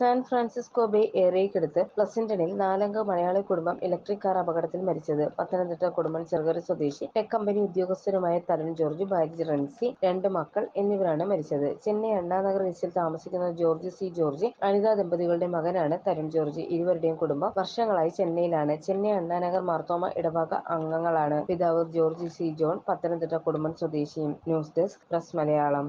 San Francisco Bay ഏരിയയ്ക്കടുത്ത് പ്ലസന്റണിൽ നാലംഗ മലയാളി കുടുംബം ഇലക്ട്രിക് കാർ അപകടത്തിൽ മരിച്ചത്. പത്തനംതിട്ട കുടുംബം ചെറുകര സ്വദേശി ടെക് കമ്പനി ഉദ്യോഗസ്ഥരുമായ തരുൺ ജോർജ്, ഭാര്യ റൺസി രണ്ട് മക്കൾ എന്നിവരാണ് മരിച്ചത്. ചെന്നൈ അണ്ണാനഗർ എച്ചിൽ താമസിക്കുന്ന ജോർജ് സി. ജോർജ്, അനിതാ ദമ്പതികളുടെ മകനാണ് തരുൺ ജോർജ്. ഇരുവരുടെയും കുടുംബം വർഷങ്ങളായി ചെന്നൈയിലാണ്. ചെന്നൈ അണ്ണാനഗർ മാർത്തോമ ഇടവക അംഗങ്ങളാണ്. പിതാവ് ജോർജ് സി. ജോൺ പത്തനംതിട്ട കുടുംബം സ്വദേശിയും. News desk press Malayalam